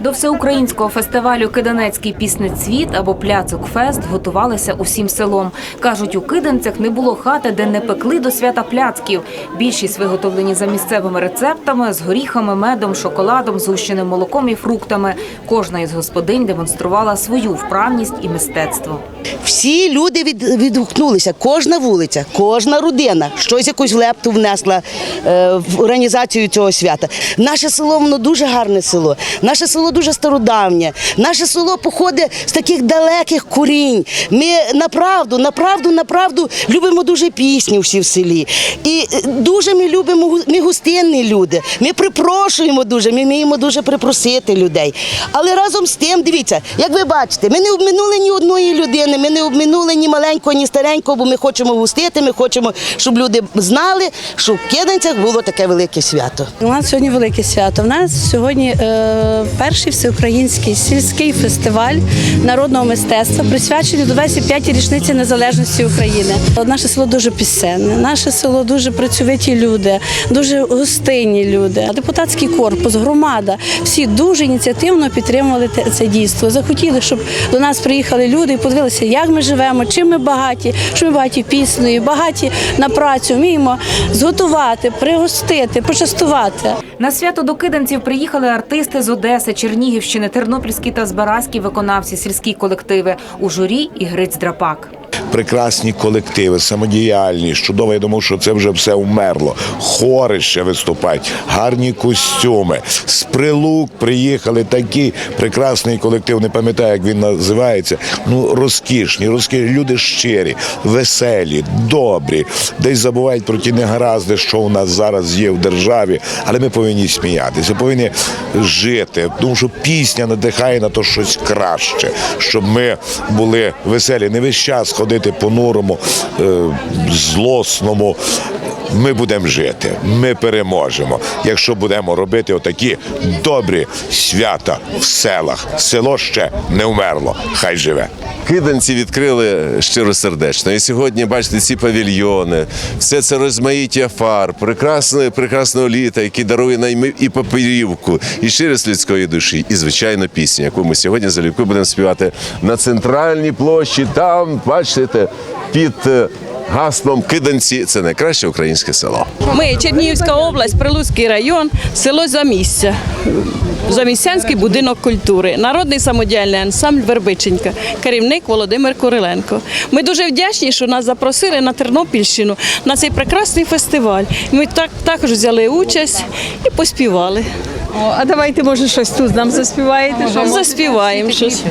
До всеукраїнського фестивалю Киданецький піснецвіт або пляцок фест готувалися усім селом. Кажуть, у Киданцях не було хати, де не пекли до свята пляцків. Більшість виготовлені за місцевими рецептами з горіхами, медом, шоколадом, згущеним молоком і фруктами. Кожна із господинь демонструвала свою вправність і мистецтво. Всі люди від, відгукнулися, кожна вулиця, кожна родина щось якусь лепту внесла е, в організацію цього свята. Наше село воно дуже гарне село. Наше село дуже стародавнє. Наше село походить з таких далеких корінь. Ми направду, направду, направду любимо дуже пісню всі в селі. І е, дуже ми любимо ми гостинні люди. Ми припрошуємо дуже, ми вміємо дуже припросити людей. Але разом з тим, дивіться, як ви бачите, ми не обминули ні одної людини, ми не обминули ні маленького, ні старенького, бо ми хочемо гостити, ми хочемо, щоб люди знали, що в Киданцях було таке велике свято. У нас сьогодні велике свято. У нас сьогодні е, перший всеукраїнський сільський фестиваль народного мистецтва, присвячений до 25-й річниці незалежності України. Наше село дуже пісенне, наше село дуже працьовиті люди, дуже гостинні люди. Депутатський корпус, громада всі дуже ініціативно підтримували це дійство. Захотіли, щоб до нас приїхали люди і подивилися, як ми живемо, чим ми багаті, що ми багаті піснею, багаті на працю, вміємо зготувати, пригостити, почастувати. На свято до киданців приїхали артисти з Одеси, Чернігівщини, Тернопільські та Збаразькі виконавці, сільські колективи у журі і Гриць Драпак. Прекрасні колективи, самодіяльні, чудово. Я думав, що це вже все умерло. Хори ще виступають, гарні костюми. З прилук приїхали такі прекрасний колектив. Не пам'ятаю, як він називається. Ну розкішні, розкішні люди щирі, веселі, добрі. Десь забувають про ті негаразди, що у нас зараз є в державі. Але ми повинні сміятися, повинні жити. Тому що пісня надихає на то щось краще, щоб ми були веселі. Не весь час ходити понурому, е, злосному. Ми будемо жити, ми переможемо, якщо будемо робити отакі добрі свята в селах. Село ще не вмерло. Хай живе. Киданці відкрили щиросердечно. І сьогодні бачите ці павільйони, все це розмаїття фар, прекрасне, прекрасного літа, який дарує найми і папірівку, і щирість людської душі, і звичайно пісню, яку ми сьогодні залюбки будемо співати на центральній площі. Там бачите під е, гаслом Киданці це найкраще українське село. Ми Чернігівська область, Прилуцький район, село Замісся. Заміссянський будинок культури, народний самодіяльний ансамбль Вербиченька, керівник Володимир Куриленко. Ми дуже вдячні, що нас запросили на Тернопільщину на цей прекрасний фестиваль. Ми так також взяли участь і поспівали. О, а давайте, може, щось тут нам заспіваєте? Заспіваємо щось.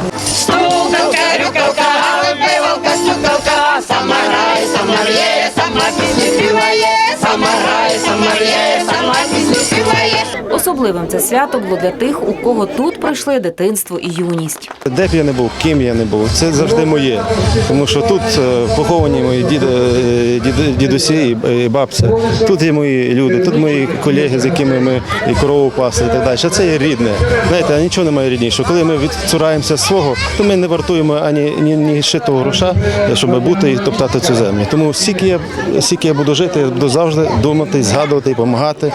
Особливим це свято було для тих, у кого тут пройшли дитинство і юність. Де б я не був, ким я не був, це завжди моє. Тому що тут е, поховані мої е, дідусі і- бабця. Тут є мої люди, тут мої колеги, з якими ми і корову пасли і так далі. Це є рідне. Знаєте, нічого немає ріднішого. Коли ми відцураємося свого, то ми не вартуємо ані ні, ні шитого гроша, щоб бути і топтати цю землю. Тому скільки я, скільки я буду жити, я буду завжди думати, згадувати і допомагати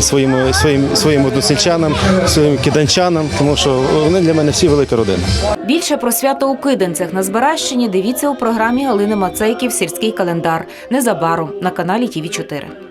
своїм, своїм, своїм односельчанам, своїм киданчанам, тому що вони для мене всі велика родина. Більше про свято у Киденцях на Збаращині дивіться у програмі Галини Мацейків Сільський календар незабаром на каналі ТІВІ 4